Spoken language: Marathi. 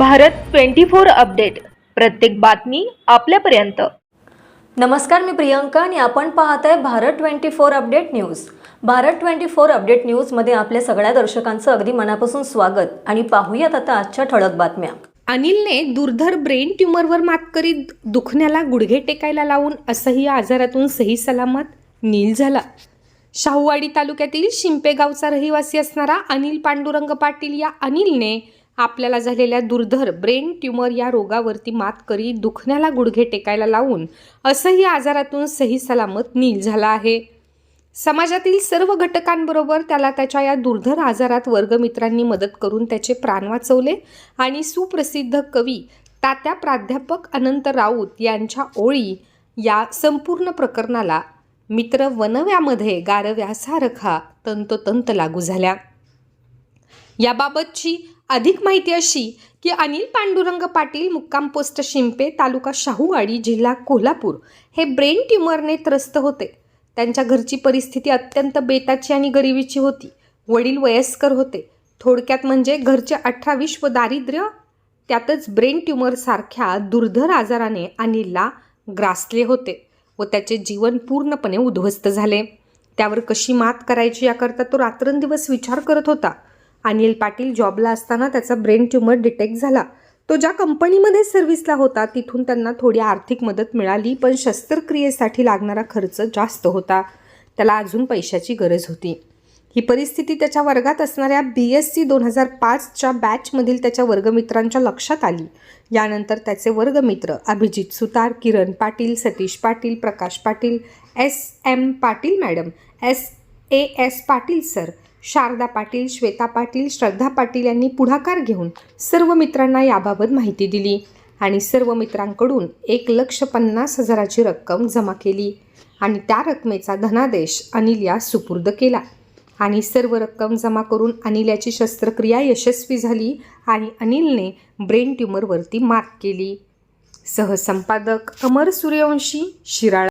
Bharat twenty four update. प्रत्येक बातमी आपल्यापर्यंत. नमस्कार मी प्रियंका आणि आपण पाहत आहे Bharat twenty four update news. Bharat twenty four update न्यूजमध्ये आपल्या सगळ्या दर्शकांचं अगदी मनापासून स्वागत आणि पाहूयात आता आजच्या ठळक बातम्या. अनिलने दुर्धर ब्रेन ट्यूमरवर मात करीत दुखण्याला गुडघे टेकायला लावून असंही आजारातून सही सलामत नील झाला. शाहूवाडी तालुक्यातील शिंपे गावचा रहिवासी असणारा अनिल पांडुरंग पाटील या अनिलने आपल्याला झालेल्या दुर्धर ब्रेन ट्यूमर या रोगावरती मात करी दुखण्याला गुडघे टेकायला लावून असंही आजारातून सही सलामत नील झाला आहे. समाजातील सर्व घटकांबरोबर त्याला त्याच्या या दुर्धर आजारात वर्गमित्रांनी मदत करून त्याचे प्राण वाचवले आणि सुप्रसिद्ध कवी तात्या प्राध्यापक अनंत राऊत यांच्या ओळी या संपूर्ण प्रकरणाला मित्र वनव्यामध्ये गारव्यासारखा तंतोतंत लागू झाल्या. याबाबतची अधिक माहिती अशी की अनिल पांडुरंग पाटील मुक्काम पोस्ट शिंपे तालुका शाहूवाडी जिल्हा कोल्हापूर हे ब्रेन ट्युमरने त्रस्त होते. त्यांच्या घरची परिस्थिती अत्यंत बेताची आणि गरिबीची होती. वडील वयस्कर होते. थोडक्यात म्हणजे घरचे अठरा विश्व दारिद्र्य त्यातच ब्रेन ट्युमरसारख्या दुर्धर आजाराने अनिलला ग्रासले होते व त्याचे जीवन पूर्णपणे उद्ध्वस्त झाले. त्यावर कशी मात करायची याकरता तो रात्रंदिवस विचार करत होता. अनिल पाटील जॉबला असताना त्याचा ब्रेन ट्यूमर डिटेक्ट झाला. तो ज्या कंपनीमध्ये सर्व्हिसला होता तिथून त्यांना थोडी आर्थिक मदत मिळाली पण शस्त्रक्रियेसाठी लागणारा खर्च जास्त होता. त्याला अजून पैशाची गरज होती. ही परिस्थिती त्याच्या वर्गात असणाऱ्या बी एस सी दोन हजार पाचच्या बॅचमधील त्याच्या वर्गमित्रांच्या लक्षात आली. यानंतर त्याचे वर्गमित्र Abhijit Sutar Kiran Patil Satish Patil Prakash Patil S M Patil madam S A S Patil sir Sharada Patil Shweta Patil Shraddha Patil यांनी पुढाकार घेऊन सर्व मित्रांना याबाबत माहिती दिली आणि सर्व मित्रांकडून एक लक्ष पन्नास हजाराची रक्कम जमा केली आणि त्या रकमेचा धनादेश अनिल यास सुपूर्द केला. आणि सर्व रक्कम जमा करून अनिल याची शस्त्रक्रिया यशस्वी झाली आणि अनिलने ब्रेन ट्यूमरवरती मात केली. सहसंपादक अमर सूर्यवंशी शिराळा